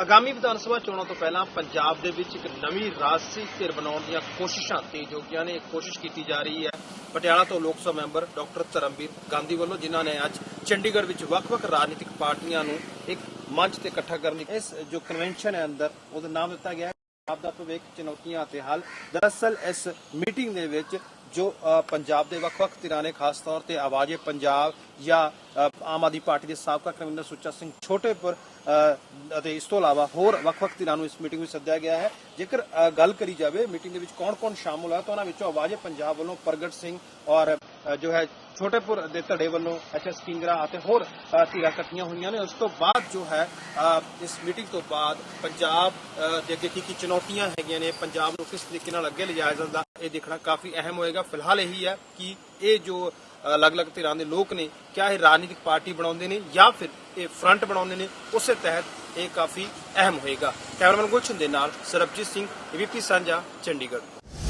ਆਗਾਮੀ ਵਿਧਾਨ ਸਭਾ ਚੋਣਾਂ ਤੋਂ ਪਹਿਲਾਂ ਪੰਜਾਬ ਦੇ ਵਿੱਚ ਇੱਕ ਨਵੀਂ ਰਾਜਸੀ ਧਿਰ ਬਣਾਉਣ ਦੀਆਂ ਕੋਸ਼ਿਸ਼ਾਂ ਤੇਜ਼ ਹੋ ਗਈਆਂ ਨੇ ਇੱਕ ਕੋਸ਼ਿਸ਼ ਕੀਤੀ ਜਾ ਰਹੀ ਹੈ। ਪਟਿਆਲਾ ਤੋਂ ਲੋਕ ਸਭਾ ਮੈਂਬਰ ਡਾਕਟਰ ਧਰਮਵੀਰ ਗਾਂਧੀ ਵੱਲੋਂ, ਜਿਨ੍ਹਾਂ ਨੇ ਅੱਜ ਚੰਡੀਗੜ੍ਹ ਵਿੱਚ ਵੱਖ-ਵੱਖ ਰਾਜਨੀਤਿਕ ਪਾਰਟੀਆਂ ਨੂੰ ਇੱਕ ਮੰਚ ਤੇ ਇਕੱਠਾ ਕਰਨ ਦੀ ਇਸ ਜੋ ਕਨਵੈਨਸ਼ਨ ਹੈ ਅੰਦਰ, ਉਹਦਾ ਨਾਮ ਦਿੱਤਾ ਗਿਆ ਹੈ। ਪੰਜਾਬ ਦਾ ਭਵਿੱਖ ਚੁਣੌਤੀਆਂ ਅਤੇ ਹੱਲ। ਦਰਅਸਲ, ਇਸ ਮੀਟਿੰਗ ਦੇ ਵਿੱਚ ਜੋ ਪੰਜਾਬ ਦੇ ਵੱਖ-ਵੱਖ ਧਿਰਾਂ ਨੇ ਖਾਸ ਤੌਰ ਤੇ ਆਵਾਜ਼ੇ ਪੰਜਾਬ ਜਾਂ ਆਮ ਆਦਮੀ ਪਾਰਟੀ ਦੇ ਸਾਬਕਾ ਕਨਵੀਨਰ ਸੁੱਚਾ ਸਿੰਘ ਛੋਟੇਪੁਰ ਅਤੇ ਇਸ ਤੋਂ ਇਲਾਵਾ ਹੋਰ ਵੱਖ-ਵੱਖ ਧਿਰਾਂ ਨੂੰ ਇਸ ਮੀਟਿੰਗ ਵਿੱਚ ਸੱਦਿਆ ਗਿਆ ਹੈ। ਜੇਕਰ ਗੱਲ ਕਰੀ ਜਾਵੇ, ਮੀਟਿੰਗ ਦੇ ਵਿੱਚ ਕੌਣ-ਕੌਣ ਸ਼ਾਮਲ ਹੋਇਆ, ਤਾਂ ਉਹਨਾਂ ਵਿੱਚੋਂ ਆਵਾਜ਼ੇ ਪੰਜਾਬ ਵੱਲੋਂ ਪ੍ਰਗਟ ਸਿੰਘ ਔਰ ਜੋ ਹੈ ਛੋਟੇਪੁਰ ਦੇ ਧੜੇ ਵੱਲੋਂ ਐਚਐਸ ਕਿੰਗਰਾ ਅਤੇ ਹੋਰ ਧਿਰਾਂ ਇਕੱਠੀਆਂ ਹੋਈਆਂ ਨੇ। ਉਸ ਤੋਂ ਬਾਅਦ ਜੋ ਹੈ ਇਸ ਮੀਟਿੰਗ ਤੋਂ ਬਾਅਦ ਪੰਜਾਬ ਦੇ ਅੱਗੇ ਕੀ ਕੀ ਚੁਣੌਤੀਆਂ ਹੈਗੀਆਂ ਨੇ, ਪੰਜਾਬ ਨੂੰ ਕਿਸ ਤਰੀਕੇ ਨਾਲ ਅੱਗੇ ਲਿਜਾਇਆ ਜਾਂਦਾ ਇਹ ਦੇਖਣਾ ਕਾਫੀ ਅਹਿਮ ਹੋਏਗਾ। ਫਿਲਹਾਲ ਇਹੀ ਹੈ ਕਿ ਇਹ ਜੋ ਅਲੱਗ-ਅਲੱਗ ਧਿਰਾਂ ਦੇ ਲੋਕ ਨੇ, ਕਿਆ ਇਹ ਰਾਜਨੀਤਿਕ ਪਾਰਟੀ ਬਣਾਉਂਦੇ ਨੇ ਜਾਂ ਫਿਰ ਇਹ ਫਰੰਟ ਬਣਾਉਂਦੇ ਨੇ, ਉਸੇ ਤਹਿਤ ਇਹ ਕਾਫੀ ਅਹਿਮ ਹੋਏਗਾ। ਕੈਮਰਾਮੈਨ ਗੁਲਸ਼ਨ ਦੇ ਨਾਲ ਸਰਬਜੀਤ ਸਿੰਘ ਏਬੀਪੀ ਸਾਂਝਾ, ਚੰਡੀਗੜ੍ਹ।